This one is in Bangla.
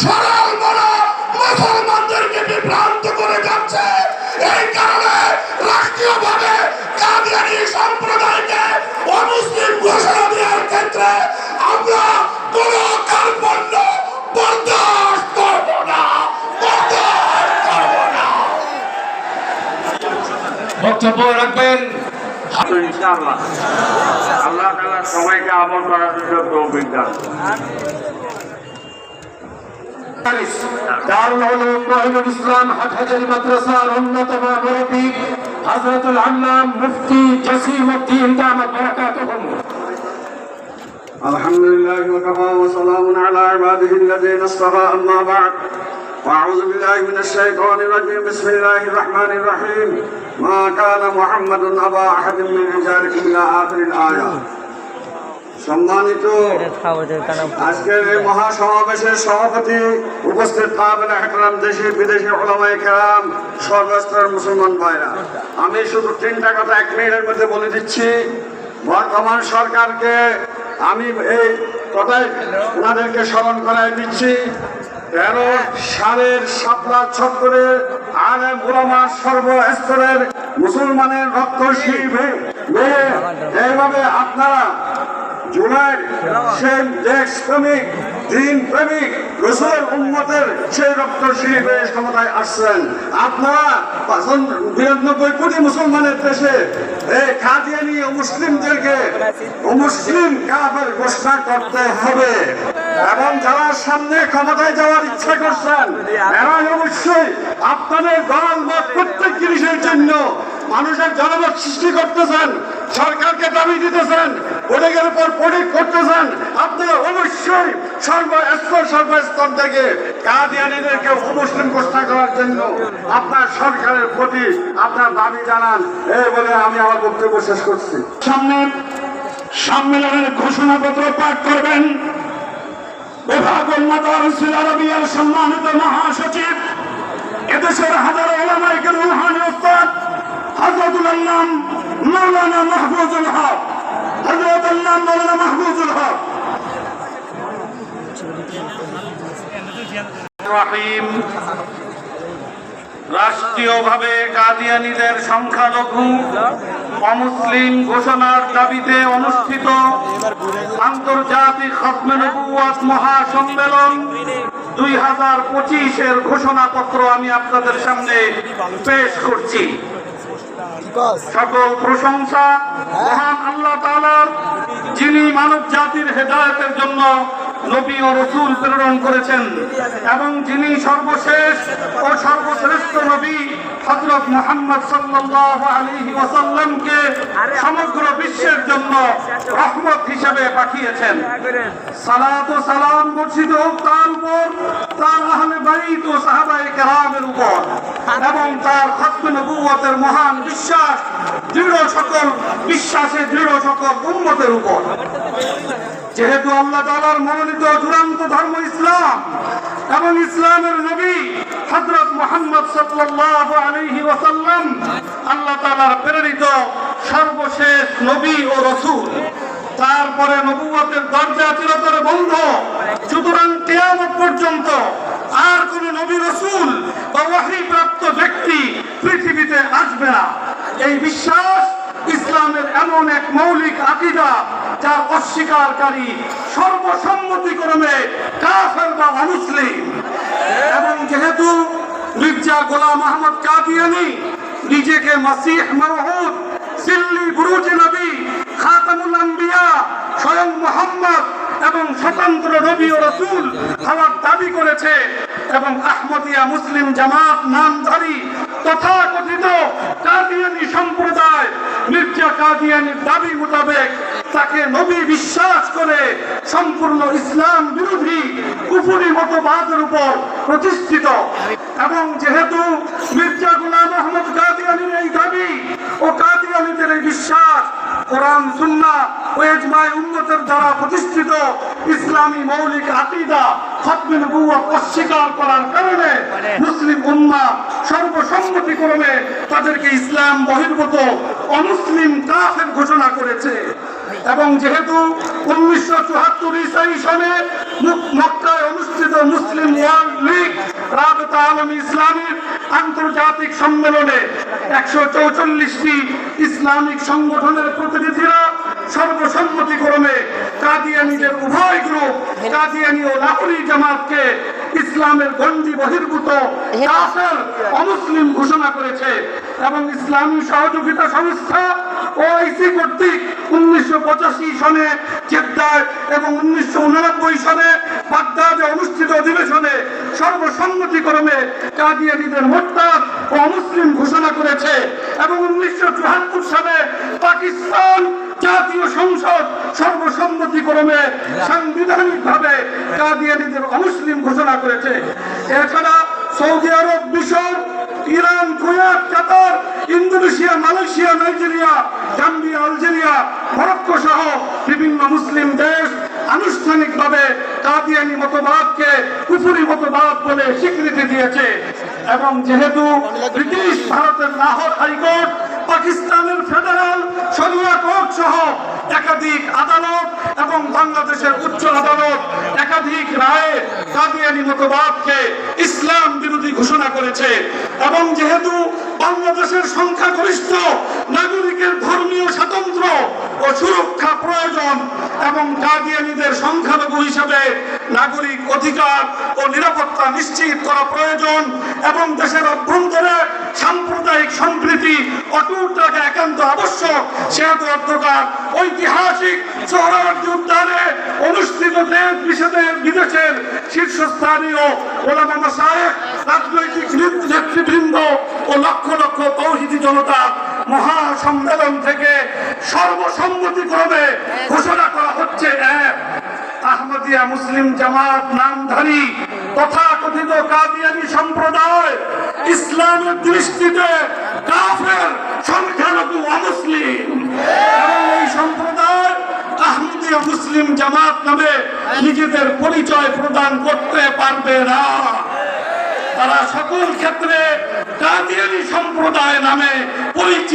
সরল বড় মুসলমানদেরকে বিভ্রান্ত করে যাচ্ছে। এই কারণে রাষ্ট্রীয়ভাবে কাদিয়ানি সম্প্রদায়কে অমুসলিম ঘোষণা দেওয়ার ক্ষেত্রে আমরা কোন কার্পণ্য বরদাস্ত করব না বরদাস্ত করব না। বক্তব্য রাখবেন। ইনশাআল্লাহ। আল্লাহ তাআলা সবাইকে আমল করার জন্য তৌফিক দান দারুল উলুম মহিনুল ইসলাম হাটহাজারি মাদ্রাসার অন্যতম মুরব্বী হযরতুল আল্লাম মুফতি জসিম উদ্দিন দামাত বারাকাতুহুম الحمد لله وكفى وسلام على عباده الذين اصطفى اما بعد واعوذ بالله من الشيطان الرجيم بسم الله الرحمن الرحيم ما كان محمد ابا احد من رجالكم الى اخر الايه সম্মানিত আজকের এই মহাসমাবেশের সভাপতি উপস্থিত কাবেল একরাম দেশি বিদেশি ওলামাই কেরাম সর্বস্তরের মুসলমান ভাইরা। আমি শুধু তিনটা কথা এক মিনিটের মধ্যে বলে দিচ্ছি। বর্তমান সরকারকে আমি এই কথাই ওনাদেরকে স্মরণ করাই দিচ্ছি। তেরো সালের সাপলা ছত্তরের আলেম ওলামার সর্বস্তরের মুসলমানের রক্ত শিল্পে এইভাবে আপনারা জুলাই সেই দেশ প্রেমিক, দিন প্রেমিক রসুল উম্মতের সেই রক্ত শিল্পে ক্ষমতায় আসছেন। আপনারা বিরানব্বই কোটি মুসলমানের দেশে এই কাদিয়ানি ও মুসলিমদেরকে মুসলিম কাফের ঘোষণা করতে হবে। এবং যারা সামনে ক্ষমতায় যাওয়ার ইচ্ছা করছেন এরা অবশ্যই আপনাদের দল মত প্রত্যেক জিনিসের জন্য মানুষের জনমত সৃষ্টি করতেছেন, সরকারকে দাবি দিতেছেন পড়ে পর পড়ে করতেছেন আপনারা অবশ্যই সর্বস্তর সর্বস্তর থেকে কাদিয়ানিদেরকে অমুসলিম ঘোষণা করার জন্য আপনার সরকারের প্রতি আপনার দাবি জানান। এই বলে আমি আমার বক্তব্য শেষ করছি। সামনে সম্মেলনের ঘোষণাপত্র পাঠ করবেন বিভাগ উন্নত আরবিয়ার সম্মানিত মহাসচিব। এদেশের হাজারো ওলামাইকে রুহানি উস্তাদ হজরতুল মৌলানা মাহফুজুল হক। হজরত আল্লাহ মৌলানা মাহফুজুল হক। রাহিম রাষ্ট্রীয়ভাবে কাদিয়ানিদের সংখ্যালঘু অমুসলিম ঘোষণার দাবিতে অনুষ্ঠিত আন্তর্জাতিক খতমে মহাসম্মেলন দুই হাজার পঁচিশের ঘোষণাপত্র আমি আপনাদের সামনে পেশ করছি। সকল প্রশংসা মহান যিনি মানব জাতির হেদায়তের জন্য নবী ও রসুল প্রেরণ করেছেন এবং যিনি সর্বশেষ ও সর্বশ্রেষ্ঠ নবী হযরত মুহাম্মদ সাল্লাল্লাহু আলাইহি ওয়াসাল্লামকে সমগ্র বিশ্বের জন্য রহমত হিসেবে পাঠিয়েছেন। সালাত ও সালাম বর্ষিত হোক তার উপর, তার আহলে বাইত ও সাহাবায়ে কেরামের উপর এবং তার খতমে নবুয়তের মহান বিশ্বাস, দৃঢ় বিশ্বাসে দৃঢ় সকল উম্মতের উপর। যেহেতু আল্লাহ তালার মনোনীত চূড়ান্ত ধর্ম ইসলাম এবং ইসলামের নবী হযরত মোহাম্মদ সাল্লাল্লাহু আলাইহি ওয়াসাল্লাম, আল্লাহ তাআলার প্রেরিত সর্বশেষ নবী ও রাসূল। তারপরে নবুয়তের দরজা চিরতরে বন্ধ। সুতরাং কিয়ামত পর্যন্ত আর কোন নবী রাসূল বা ওহী প্রাপ্ত ব্যক্তি পৃথিবীতে আসবে না। এই বিশ্বাস ইসলামের এমন এক মৌলিক আকিদা যার অস্বীকারী, সর্বসম্মতিক্রমে অমুসলিম। এবং যেহেতু মির্জা গোলাম আহমদ কাদিয়ানি নিজেকে মাসিহ মরহুদ, সিল্লি বুরুজ নবী, খাতামুল আম্বিয়া, স্বয়ং মোহাম্মদ এবং স্বতন্ত্র নবী ও রসুল হওয়ার দাবি করেছে এবং আহমদিয়া মুসলিম জামাত নামধারী তথাকথিত কাদিয়ানি সম্প্রদায় মির্জা কাদিয়ানির দাবি মোতাবেক তাকে নবী বিশ্বাস করে সম্পূর্ণ ইসলাম বিরোধী কুফুরি মতবাদের উপর প্রতিষ্ঠিত। এবং যেহেতু মির্জা গুলাম আহমদ কাদিয়ানির এই দাবি ও কাদিয়ানিদের এই বিশ্বাস, কোরআন সুন্না ও ইজমায় উম্মতের দ্বারা প্রতিষ্ঠিত ইসলামী মৌলিক আকিদা, খতমে নবুয়ত অস্বীকার করার কারণে মুসলিম উম্মাহ সর্বসম্মতিক্রমে তাদেরকে ইসলাম বহির্ভূত অমুসলিম কাফের ঘোষণা করেছে। এবং যেহেতু উনিশশো চুয়াত্তর ইসাই সনে মক্কায় অনুষ্ঠিত Muslim World League Rabita Alam ইসলামীর আন্তর্জাতিক সম্মেলনে একশো চৌচল্লিশটি ইসলামিক সংগঠনের প্রতিনিধিরা সর্বসম্মতিক্রমে কাদিয়ানিদের উভয় গ্রুপ, কাদিয়ানি ও লাহোরি জামাতকে ইসলামের গণ্ডি বহির্ভূত কাফের অমুসলিম ঘোষণা করেছে এবং ইসলামী সহযোগিতা সংস্থা ওআইসি কর্তৃক উনিশশো পঁচাশি সনে জেদ্দায় এবং উনিশশো সনে বাগদাদে অনুষ্ঠিত অধিবেশনে সর্বসম্মতিক্রমে কাদিয়ানিদের ও অমুসলিম ঘোষণা করেছে এবং উনিশশো চুয়াত্তর সালে পাকিস্তান জাতীয় সংসদ সর্বসম্মতিক্রমে সাংবিধানিকভাবে কাদিয়ানিদের অমুসলিম ঘোষণা করেছে। এছাড়া সৌদি আরব, মিশর, Iran, Kuwait, Qatar, Indonesia, Malaysia, Nigeria Zambia Algeria, Morocco সহ বিভিন্ন মুসলিম দেশ আনুষ্ঠানিকভাবে কাদিয়ানি মতবাদকে কুফুরি মতবাদ বলে স্বীকৃতি দিয়েছে। এবং যেহেতু ব্রিটিশ ভারতের লাহোর হাইকোর্ট, পাকিস্তানের ফেডারেল শরিয়া কোর্ট সহ একাধিক আদালত এবং বাংলাদেশের উচ্চ আদালত একাধিক রায়ে কাদিয়ানি মতবাদকে ইসলাম বিরোধী ঘোষণা করেছে। এবং যেহেতু বাংলাদেশের সংখ্যাগরিষ্ঠ নাগরিকের ধর্মীয় স্বাতন্ত্র্য ও সুরক্ষা প্রয়োজন এবং কাদিয়ানিদের সংখ্যালঘু হিসাবে নাগরিক অধিকার ও নিরাপত্তা নিশ্চিত করা প্রয়োজন এবং দেশের অভ্যন্তরে সাম্প্রদায়িক সম্প্রীতি অটুট রাখা একান্ত আবশ্যক, সেহেতু অধ্যকার ঐতিহাসিক সোহরাওয়ার্দী উদ্যানে অনুষ্ঠিত দেশ বিশেষের বিদেশের শীর্ষস্থানীয় ওলামা সাহেব রাজনৈতিক নেত- নেতৃবৃন্দ ও লক্ষ লক্ষ তৌহিদি জনতা মহা সম্মেলন থেকে সর্বসম্মতিক্রমে ঘোষণা হচ্ছে এক। আহমদিয়া মুসলিম জামাত নামধারী, তথাকথিত কাদিয়ানি সম্প্রদায়, ইসলামের দৃষ্টিতে কাফের সংখ্যালঘু অমুসলিম। এই সম্প্রদায় আহমদিয়া মুসলিম জামাত নামে নিজেদের পরিচয় প্রদান করতে পারবে না। তারা সকল ক্ষেত্রে কাদিয়ানি সম্প্রদায় নামে পরিচিত